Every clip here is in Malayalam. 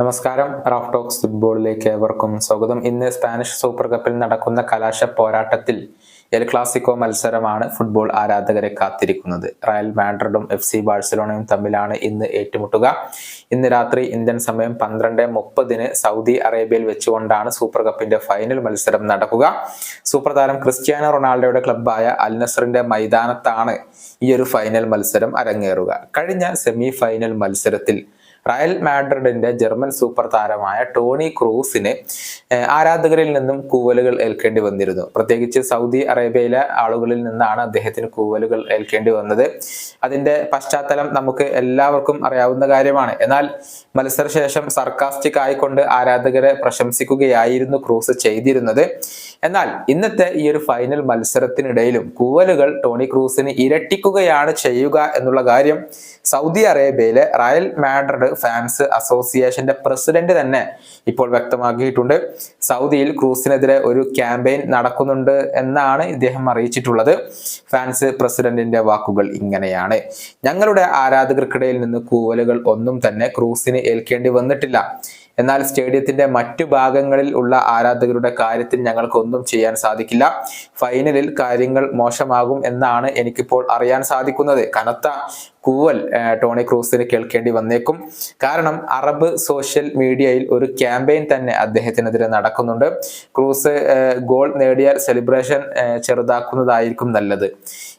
നമസ്കാരം. റാഫ് ടോക്സ് ഫുട്ബോളിലേക്ക് ഏവർക്കും സ്വാഗതം. ഇന്ന് സ്പാനിഷ് സൂപ്പർ കപ്പിൽ നടക്കുന്ന കലാശ പോരാട്ടത്തിൽ എൽ ക്ലാസിക്കോ മത്സരമാണ് ഫുട്ബോൾ ആരാധകരെ കാത്തിരിക്കുന്നത്. റയൽ മാഡ്രിഡും എഫ് സി ബാഴ്സലോണയും തമ്മിലാണ് ഇന്ന് ഏറ്റുമുട്ടുക. ഇന്ന് രാത്രി ഇന്ത്യൻ സമയം പന്ത്രണ്ട് മുപ്പതിന് സൗദി അറേബ്യയിൽ വെച്ചുകൊണ്ടാണ് സൂപ്പർ കപ്പിന്റെ ഫൈനൽ മത്സരം നടക്കുക. സൂപ്പർ താരം ക്രിസ്ത്യാനോ റൊണാൾഡോയുടെ ക്ലബ്ബായ അൽ നസറിന്റെ മൈതാനത്താണ് ഈ ഒരു ഫൈനൽ മത്സരം അരങ്ങേറുക. കഴിഞ്ഞ സെമി ഫൈനൽ മത്സരത്തിൽ റയൽ മാഡ്രിഡിന്റെ ജർമ്മൻ സൂപ്പർ താരമായ ടോണി ക്രൂസിന് ആരാധകരിൽ നിന്നും കൂവലുകൾ ഏൽക്കേണ്ടി വന്നിരുന്നു. പ്രത്യേകിച്ച് സൗദി അറേബ്യയിലെ ആളുകളിൽ നിന്നാണ് അദ്ദേഹത്തിന് കൂവലുകൾ ഏൽക്കേണ്ടി വന്നത്. അതിന്റെ പശ്ചാത്തലം നമുക്ക് എല്ലാവർക്കും അറിയാവുന്ന കാര്യമാണ്. എന്നാൽ മത്സരശേഷം സർക്കാസ്റ്റിക് ആയിക്കൊണ്ട് ആരാധകരെ പ്രശംസിക്കുകയായിരുന്നു ക്രൂസ് ചെയ്തിരുന്നത്. എന്നാൽ ഇന്നത്തെ ഈ ഒരു ഫൈനൽ മത്സരത്തിനിടയിലും കൂവലുകൾ ടോണി ക്രൂസിന് ഇരട്ടിക്കുകയാണ് ചെയ്യുക എന്നുള്ള കാര്യം സൗദി അറേബ്യയിലെ റയൽ മാഡ്രിഡ് ഫാൻസ് അസോസിയേഷന്റെ പ്രസിഡന്റ് തന്നെ ഇപ്പോൾ വ്യക്തമാക്കിയിട്ടുണ്ട്. സൗദിയിൽ ക്രൂസിനെതിരെ ഒരു ക്യാമ്പയിൻ നടക്കുന്നുണ്ട് എന്നാണ് ഇദ്ദേഹം അറിയിച്ചിട്ടുള്ളത്. ഫാൻസ് പ്രസിഡന്റിന്റെ വാക്കുകൾ ഇങ്ങനെയാണ്. ഞങ്ങളുടെ ആരാധകർക്കിടയിൽ നിന്ന് കൂവലുകൾ ഒന്നും തന്നെ ക്രൂസിന് ഏൽക്കേണ്ടി വന്നിട്ടില്ല. എന്നാൽ സ്റ്റേഡിയത്തിന്റെ മറ്റു ഭാഗങ്ങളിൽ ഉള്ള ആരാധകരുടെ കാര്യത്തിൽ ഞങ്ങൾക്കൊന്നും ചെയ്യാൻ സാധിക്കില്ല. ഫൈനലിൽ കാര്യങ്ങൾ മോശമാകും എന്നാണ് എനിക്കിപ്പോൾ അറിയാൻ സാധിക്കുന്നത്. കനത്ത കൂവൽ ടോണി ക്രൂസിന് കേൾക്കേണ്ടി വന്നേക്കും. കാരണം അറബ് സോഷ്യൽ മീഡിയയിൽ ഒരു ക്യാമ്പയിൻ തന്നെ അദ്ദേഹത്തിനെതിരെ നടക്കുന്നുണ്ട്. ക്രൂസ് ഗോൾ നേടിയാൽ സെലിബ്രേഷൻ ചെറുതാക്കുന്നതായിരിക്കും നല്ലത്.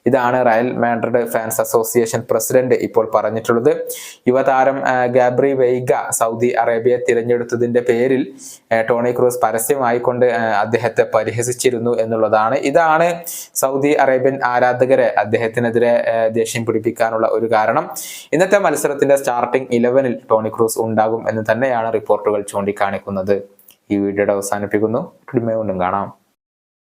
ഇതാണ് Real Madrid fans association president ഇപ്പോൾ പറഞ്ഞിട്ടുള്ളത്. യുവതാരം ഗാബ്രി വെയ്ഗ സൗദി അറേബ്യ തിരഞ്ഞെടുത്തതിന്റെ പേരിൽ ടോണി ക്രൂസ് പരസ്യമായിക്കൊണ്ട് അദ്ദേഹത്തെ പരിഹസിച്ചിരുന്നു എന്നുള്ളതാണ്. ഇതാണ് സൗദി അറേബ്യൻ ആരാധകരെ അദ്ദേഹത്തിനെതിരെ ദേഷ്യം പിടിപ്പിക്കാനുള്ള ഒരു കാരണം ഇന്നത്തെ മത്സരത്തിന്റെ സ്റ്റാർട്ടിംഗ് ഇലവനിൽ ടോണി ക്രൂസ് ഉണ്ടാകും എന്ന് തന്നെയാണ് റിപ്പോർട്ടുകൾ ചൂണ്ടിക്കാണിക്കുന്നത്. ഈ വീഡിയോയുടെ അവസാനിപ്പിക്കുന്നു. കാണാം.